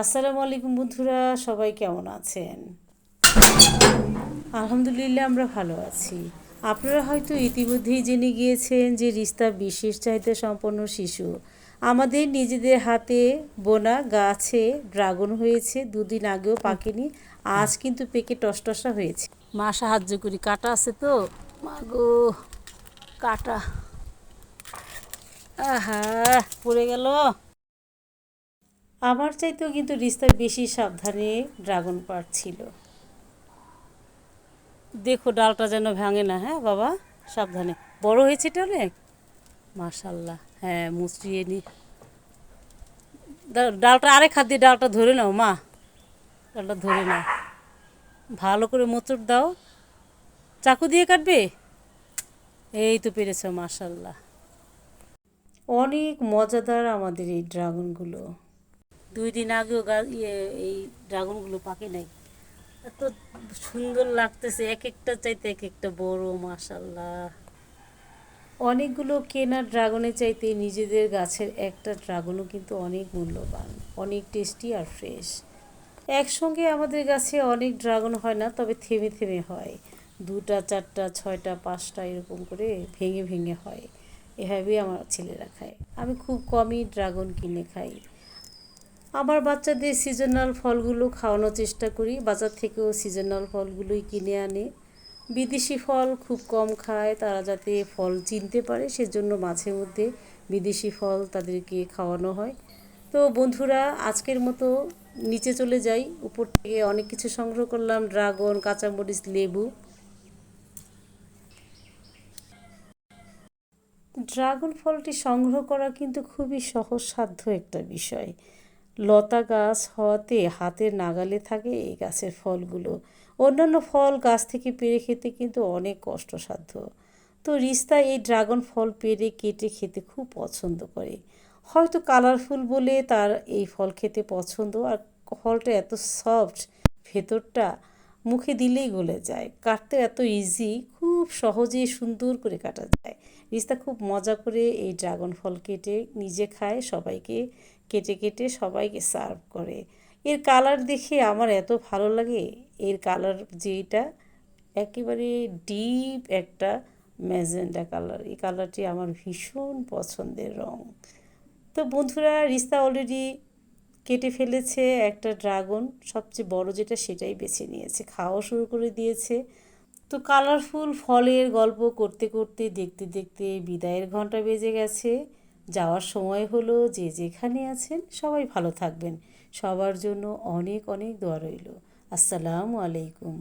আসসালামু আলাইকুম বন্ধুরা, সবাই কেমন আছেন? আলহামদুলিল্লাহ আমরা ভালো আছি। আপনারা হয়তো ইতিমধ্যেই জেনে গিয়েছেন যে রিস্তা বিশেষ চাহিদা সম্পন্ন শিশু। আমাদের নিজেদের হাতে বোনা, গাছে ড্রাগন হয়েছে, দুদিন আগেও পাকেনি, আজ কিন্তু পেকে টসটসা হয়েছে। মা সাহায্য করি, কাটা আছে তো? মাগো কাটা। আহা, পড়ে গেল। আমার চাইতেও কিন্তু রিস্তার বেশি সাবধানে ড্রাগন পার ছিল। দেখো ডালটা যেন ভাঙে না হ্যাঁ বাবা? সাবধানে। বড় হয়েছে এটা অনেক? মাশাল্লাহ। হ্যাঁ মুচড়িয়ে নি ডালটা আরেক হাত দিয়ে ডালটা ধরে নাও, মা। ডালটা ধরে নাও। ভালো করে মোচড় দাও। চাকু দিয়ে কাটবে? এই তো পেরেছ, মাশাল্লাহ। অনেক মজাদার আমাদের এই ড্রাগনগুলো। দুই দিন আগেও গা- ইয়ে এই ড্রাগনগুলো পাকে নাই। এত সুন্দর লাগতেছে, এক একটা চাইতে এক একটা বড় মাশাল্লাহ অনেকগুলো কেনা ড্রাগনের চাইতে নিজেদের গাছের একটা ড্রাগনও কিন্তু অনেক মূল্যবান, অনেক টেস্টি আর ফ্রেশ। একসঙ্গে আমাদের গাছে অনেক ড্রাগন হয় না, তবে থেমে থেমে হয়। দুটা, চারটা, ছয়টা, পাঁচটা এরকম করে ভেঙে ভেঙে হয়। এভাবেই আমার ছেলেরা খায়। আমি খুব কমই ড্রাগন কিনে খাই। আমার বাচ্চাদের সিজনাল ফলগুলো খাওয়ানোর চেষ্টা করি। বাজার থেকেও সিজনাল ফলগুলোই কিনে আনে। বিদেশি ফল খুব কম খায়, তারা যাতে ফল চিনতে পারে, সেজন্য মাঝে মধ্যে বিদেশি ফল তাদেরকে খাওয়ানো হয়। তো বন্ধুরা, আজকের মতো নিচে চলে যাই। উপর থেকে অনেক কিছু সংগ্রহ করলাম, ড্রাগন, কাঁচামরিচ, লেবু। ড্রাগন ফলটি সংগ্রহ করা কিন্তু খুবই সহজসাধ্য একটা বিষয়। লতা গাছ হওয়াতে হাতের নাগালে থাকে এই গাছের ফলগুলো। অন্যান্য ফল গাছ থেকে পেরে খেতে কিন্তু অনেক কষ্টসাধ্য। তো রিস্তা এই ড্রাগন ফল পেরে কেটে খেতে খুব পছন্দ করে। হয়তো কালারফুল বলে তার এই ফল খেতে পছন্দ, আর ফলটা এত সফট ভেতরটা মুখে দিলেই গলে যায়। কাটতে এত ইজি খুব সহজে সুন্দর করে কাটা যায়। রিস্তা খুব মজা করে এই ড্রাগন ফল কেটে নিজে খায়, সবাইকে কেটে কেটে সবাইকে সার্ভ করে। এর কালার দেখে আমার এত ভালো লাগে। এর কালার যেটা একেবারে ডিপ একটা ম্যাজেন্ডা কালার এই কালারটি আমার ভীষণ পছন্দের রং। তো বন্ধুরা, রিস্তা অলরেডি কেটে ফেলেছে একটা ড্রাগন, সবচেয়ে বড় যেটা সেটাই বেছে নিয়েছে, খাওয়া শুরু করে দিয়েছে। তো কালারফুল ফলের গল্প করতে করতে, দেখতে দেখতে বিদায়ের ঘণ্টা বেজে গেছে। যাওয়ার সময় হলো, যে যেখানে আছেন সবাই ভালো থাকবেন। সবার জন্য অনেক অনেক দোয়া রইল। আসসালামু আলাইকুম।